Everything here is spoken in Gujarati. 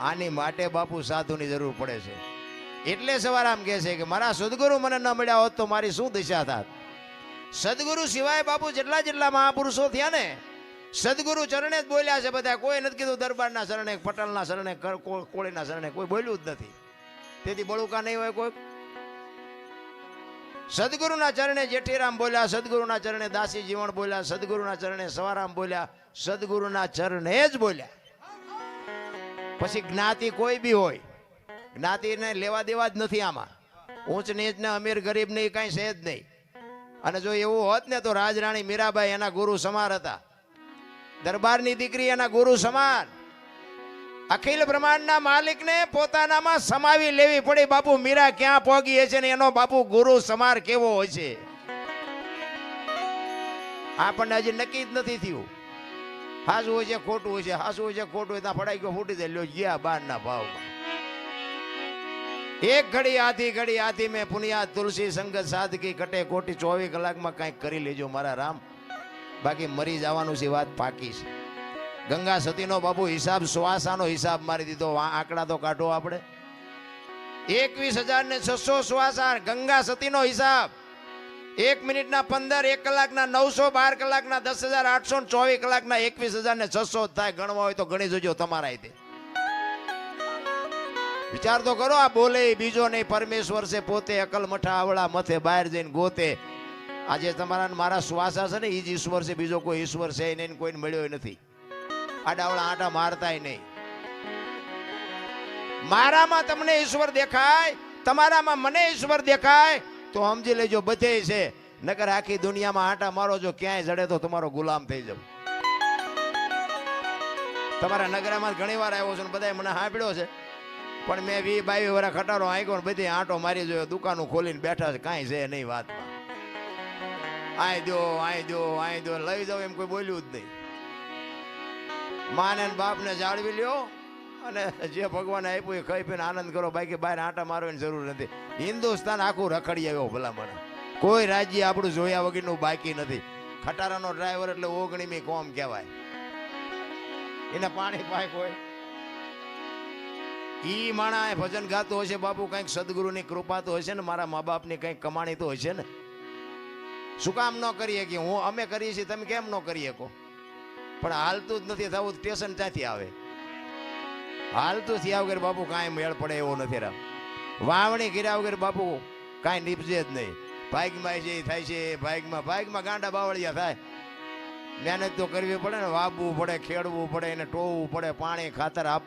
આની માટે બાપુ સાધુની જરૂર પડે છે. એટલે સવારામ કહે છે કે મારા સદગુરુ મને ન મળ્યા હોત તો મારી શું દિશા થાત? સદગુરુ સિવાય બાપુ જેટલા જેટલા મહાપુરુષો થયા ને, સદગુરુ ચરણે જ બોલ્યા છે બધા, કોઈ નથી કીધું દરબારના શરણે, પટેલના શરણે કોળીના શરણે, કોઈ બોલ્યું જ નથી. તેથી બળુકા નહીં હોય કોઈ. સદગુરુના ચરણે જેઠીરામ બોલ્યા, સદગુરુના ચરણે દાસી જીવણ બોલ્યા, સદગુરુના ચરણે સવારામ બોલ્યા, સદગુરુના ચરણે જ બોલ્યા. પછી જ્ઞાતિ કોઈ બી હોય, જ્ઞાતિને લેવા દેવા જ નથી આમાં. ઊંચ નીચ ને અમીર ગરીબ ને કઈ છે જ નહીં. અને જો એવું હોત ને તો રાજરાણી મીરાબાઈ એના ગુરુ સમાર હતા. દરબારની દીકરી એના ગુરુ સમાન અખિલ બ્રહ્માંડના માલિકને પોતાનામાં સમાવી લેવી પડી. બાપુ મીરા ક્યાં પહોંચી છે ને એનો બાપુ ગુરુ સમાર કેવો હોય છે? આપણને હજી નક્કી જ નથી થયું. હાસું હોય છે, ખોટું હોય છે હાસું હોય છે, ખોટું હોય, ત્યાં ફડાઈ ગયો, ફૂટી દેલો ગયા બારના ભાવમાં. એક ઘડી, આધી ઘડી, આધી મેં પુનિયા તુલસી, સંગત સાદગી કટે, કોટી, ચોવીસ કલાકમાં કંઈક કરી લેજો મારા રામ. બાકી મરી જવાનું છે વાત પાકી છે. ગંગા સતીનો બાબુ હિસાબ શ્વાસાનો હિસાબ મારી દીધો આંકડા તો કાઢો આપણે. એકવીસ હજાર ને છસો શ્વાસા ગંગા સતીનો હિસાબ. એક મિનિટના પંદર, એક કલાકના નવસો, બાર કલાકના દસ હજાર, આઠસો ચોવીસ કલાકના એકવીસ હજાર ને છસો થાય. ગણવા હોય તો ગણી જોજો તમારા રીતે વિચાર તો કરો, આ બોલે બીજો નહીં, પરમેશ્વર છે પોતે અકલ મઠા આવડા મથે બહાર જઈને ગોતે. આજે તમારા મારા શ્વાસા છે ને એ જ ઈશ્વર છે, બીજો કોઈ ઈશ્વર છે નહીં ને કોઈને મળ્યો નથી. આડાવડા આટા મારતાય નહીં. મારામાં તમને ઈશ્વર દેખાય, તમારામાં મને ઈશ્વર દેખાય તો સમજી લેજો, બધે છે. નકર આખી દુનિયામાં આટા મારો જો, ક્યાંય જડે તો તમારો ગુલામ થઈ જાવ. તમારા નગરામાં ઘણી વાર આવ્યો છું ને બધાએ મને સાંભળ્યો છે. પણ મેં વી બાવી વરા ખટારો આંક્યો બધી આંટો મારી જોયો, દુકાનો ખોલીને બેઠા છે, કાંઈ છે નહીં વાતમાં. આય દો આય દો આય દો, લઈ જાઓ એમ કોઈ બોલ્યું જ નહીં. માને બાપને જાળવી લ્યો. અને જે ભગવાન આપ્યું એ ખાઈ પીને આનંદ કરો. બાકી બહાર આંટા મારવાની જરૂર નથી. હિન્દુસ્તાન આખું રખડી આવ્યો ભલામણ. કોઈ રાજ્ય આપણું જોયા વગરનું બાકી નથી. ખટારાનો ડ્રાઈવર એટલે ઓગણીમી કોમ કહેવાય. એને પાણી પાય કોઈ ઈ માણા ભજન ગાતો હશે, બાપુ કંઈક સદગુરુની કૃપા તો હશે ને, મારા મા બાપની કંઈક કમાણી તો હશે ને. શું કામ ન કરીએ કે હું, અમે કરીએ છીએ, તમે કેમ ન કરી શકો? પણ હાલતું જ નથી થવું સ્ટેશન ક્યાંથી આવે. હાલતું થયા વગર બાપુ કાંઈ મેળ પડે એવો નથી રામ વાવણી કર્યા વગર બાપુ કાંઈ નીપજે જ નહીં. ભાગમાં જે થાય છે ભાગમાં ભાગમાં ગાંડા બાવળિયા થાય. મહેનત તો કરવી પડે ને વાવવું પડે, ખેડવું પડે, એને ટોવવું પડે, પાણી ખાતર આપવું